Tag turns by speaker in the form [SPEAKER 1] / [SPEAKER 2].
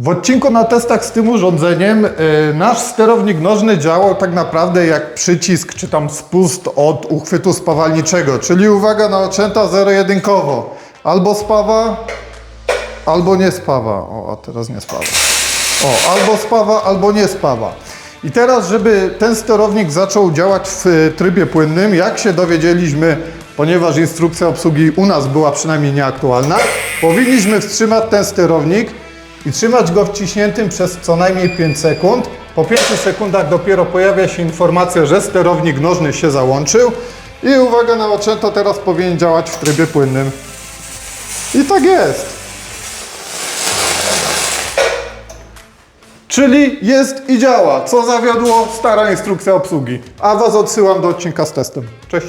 [SPEAKER 1] W odcinku na testach z tym urządzeniem y, nasz sterownik nożny działał tak naprawdę jak przycisk czy tam spust od uchwytu spawalniczego, czyli uwaga na oczęta zero-jedynkowo. Albo spawa, albo nie spawa. O, a teraz nie spawa. O, albo spawa, albo nie spawa. I teraz, żeby ten sterownik zaczął działać w y, trybie płynnym, jak się dowiedzieliśmy, ponieważ instrukcja obsługi u nas była przynajmniej nieaktualna, powinniśmy wstrzymać ten sterownik i trzymać go wciśniętym przez co najmniej 5 sekund. Po 5 sekundach dopiero pojawia się informacja, że sterownik nożny się załączył i uwaga na oczęto, teraz powinien działać w trybie płynnym. I tak jest. Czyli jest i działa. Co zawiodło? Stara instrukcja obsługi. A Was odsyłam do odcinka z testem. Cześć.